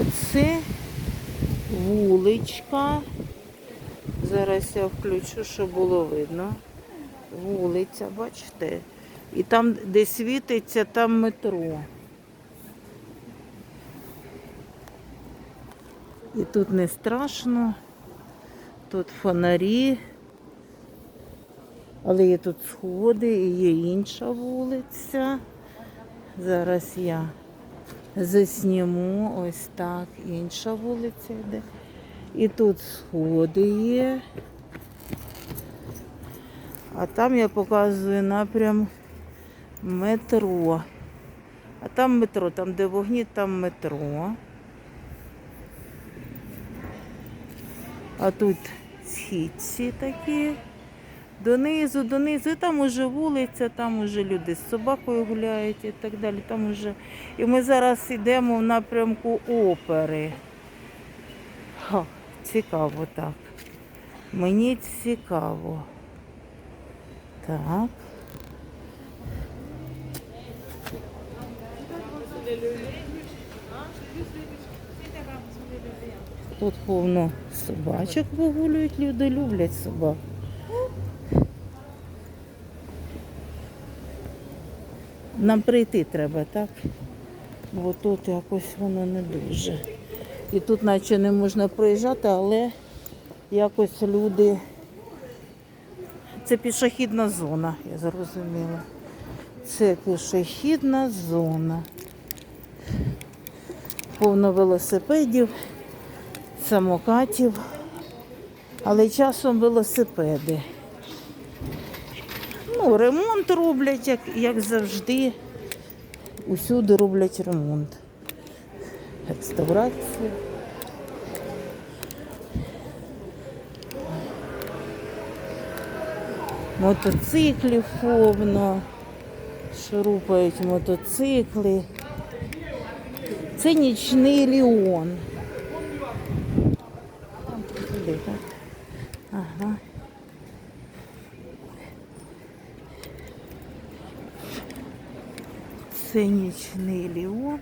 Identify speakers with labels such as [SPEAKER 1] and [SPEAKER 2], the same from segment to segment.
[SPEAKER 1] Оце вуличка. Зараз я включу, щоб було видно. Вулиця, бачите? І там, де світиться, там метро. І тут не страшно, тут фонарі, але є тут сходи і є інша вулиця. Зараз я засніму ось так. Інша вулиця йде. І тут сходи є. А там я показую напрям метро. А там метро, там де вогні, там метро. А тут східці такі. Донизу, донизу, і там уже вулиця, там уже люди з собакою гуляють і так далі. Там уже... І ми зараз йдемо в напрямку опери. Ха, цікаво так. Мені цікаво. Так. Тут повно собачок вигулюють, люди люблять собак. Нам прийти треба, так? Бо тут якось воно не дуже. І тут наче не можна проїжджати, але якось люди. Це пішохідна зона, я зрозуміла. Це пішохідна зона. Повно велосипедів, самокатів, але часом велосипеди. Ну, ремонт роблять, як, як завжди. Усюди роблять ремонт. Реставрацію. Мотоциклів повно. Шурупають мотоцикли. Це нічний Ліон. Ага. Це нічний Ліон.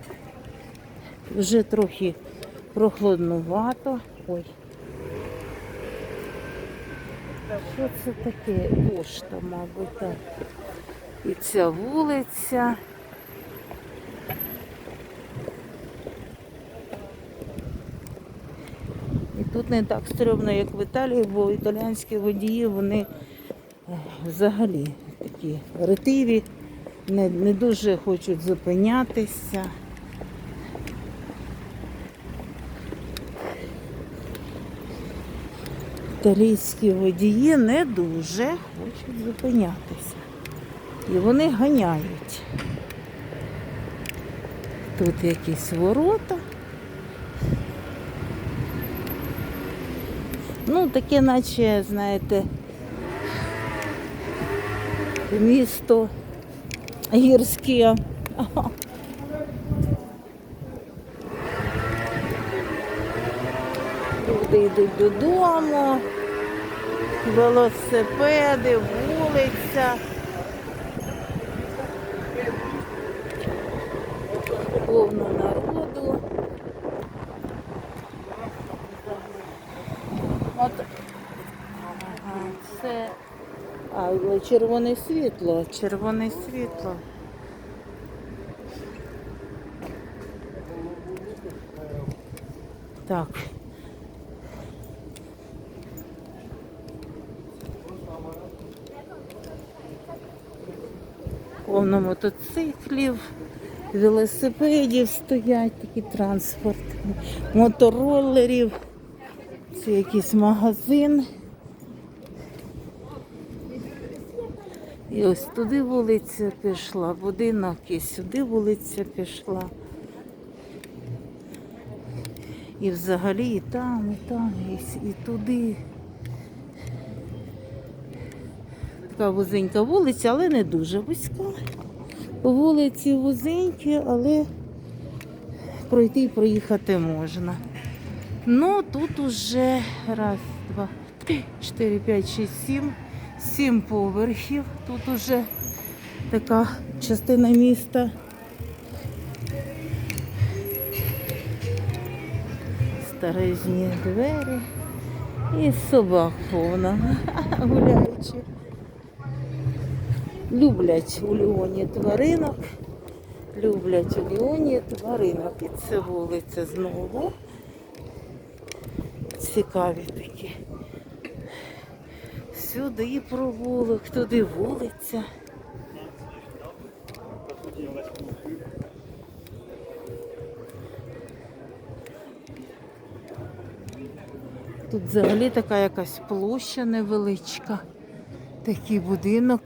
[SPEAKER 1] Вже трохи прохладнувато. Ой. Що це таке? Пошта, мабуть, так. І ця вулиця. І тут не так стрьомно, як в Італії, бо італійські водії, вони е, взагалі такі ретиві, не, не дуже хочуть зупинятися. Італійські водії не дуже хочуть зупинятися. І вони ганяють. Тут якісь ворота. Ну, таке, наче, знаєте, місто гірське. Люди йдуть додому, велосипеди, вулиця. Повно народу. От. Це. А, червоне світло, червоне світло. Так. Повно мотоциклів, велосипедів стоять, такий транспорт, мотороллерів. Це якийсь магазин. І ось туди вулиця пішла, будинок і сюди вулиця пішла. І взагалі і там, і там, і, і туди. Така вузенька вулиця, але не дуже вузька. Вулиці вузенькі, але пройти і проїхати можна. Ну, тут уже раз, два, три, чотири, п'ять, шість, сім. Сім поверхів. Тут уже така частина міста. старезні двері. І собак повна гуляючи. Люблять у Ліоні тваринок. Люблять у Ліоні тваринок. І це вулиця знову. Цікаві такі. Сюди провулок, туди вулиця. Тут взагалі така якась площа невеличка. Такий будинок